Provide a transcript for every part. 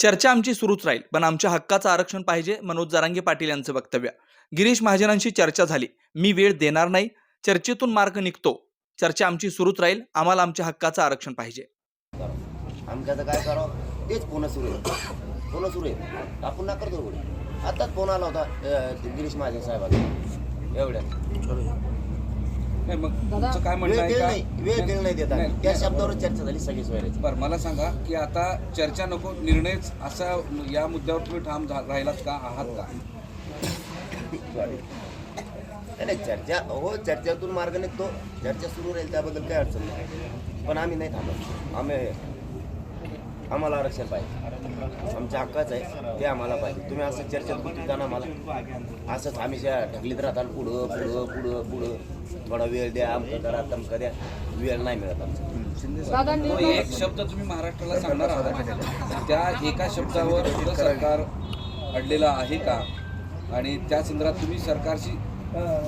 चर्चा आमची सुरूच राहील पण आमच्या हक्काचं आरक्षण पाहिजे मनोज जरांगे पाटील यांचं वक्तव्य. गिरीश महाजनांशी चर्चा झाली. मी वेळ देणार नाही. चर्चेतून मार्ग निघतो. चर्चा आमची सुरूच राहील. आम्हाला आमच्या हक्काचं आरक्षण पाहिजे. आमच्याचं काय करावं? तेच फोन सुरू आहे. फोन सुरू आहे. आपण ना करतो आताच फोन आला होता गिरीश महाजन साहेबांना एवढ्या. नाही मग? तुमचं काय वेळ म्हणणं आहे का? नाही वेळ नाही देत आम्ही. त्या. शब्दावर चर्चा झाली सगळी सोयऱ्याची बरं मला सांगा की आता चर्चा नको निर्णयच असा या मुद्द्यावर तुम्ही ठाम झा- राहिलात का? आहात का? नाही, नाही चर्चा हो चर्चेतून मार्ग निघतो. चर्चा सुरू राहील त्याबद्दल काही अडचण नाही. पण आम्ही नाही थांबत. आम्ही आम्हाला आरक्षण पाहिजे. आमच्या हक्काच आहे ते आम्हाला पाहिजे. तुम्ही असं चर्चेत गुंतता ना मला. असंच आम्ही ज्या ढकलीत राहता पुढं पुढं पुढं पुढं. थोडा वेळ द्या अमकं करा तमकं द्या. वेळ नाही मिळत आमचा. तो एक शब्द तुम्ही महाराष्ट्राला सांगणार आहात. त्या एका शब्दावर सुद्धा सरकार अडलेलं आहे का? आणि त्या संदर्भात तुम्ही सरकारशी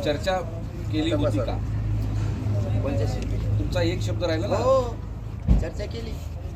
चर्चा केली होती का? कोणत्याशी तुमचा एक शब्द राहिला ना? हो. चर्चा केली.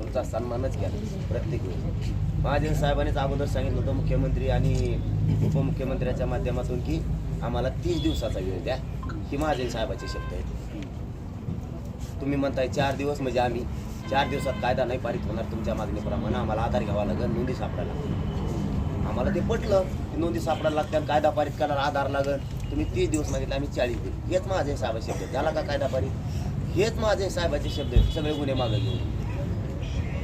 तुमचा सन्मानच केला प्रत्येक वेळी. महाजन साहेबांनीच अगोदर सांगितलं होतं मुख्यमंत्री आणि उपमुख्यमंत्र्यांच्या माध्यमातून की आम्हाला तीस दिवसाचा वेळ द्या. ही महाजन साहेबाचे शब्द आहेत. तुम्ही म्हणताय चार दिवस म्हणजे आम्ही चार दिवसात कायदा नाही पारित होणार तुमच्या मागणीप्रमाणे. आम्हाला आधार घ्यावा लागेल नोंदी सापडायला लागेल. आम्हाला ते पटलं की नोंदी सापडायला लागतात कायदा पारित करायला आधार लागेल. तुम्ही तीस दिवस मागितले आम्ही चाळीस दिवस. हेच माझे साहेबाचे शब्द झाला का कायदा पारित? हेच माझे साहेबाचे शब्द आहेत. सगळे गुन्हे मागे घेऊन.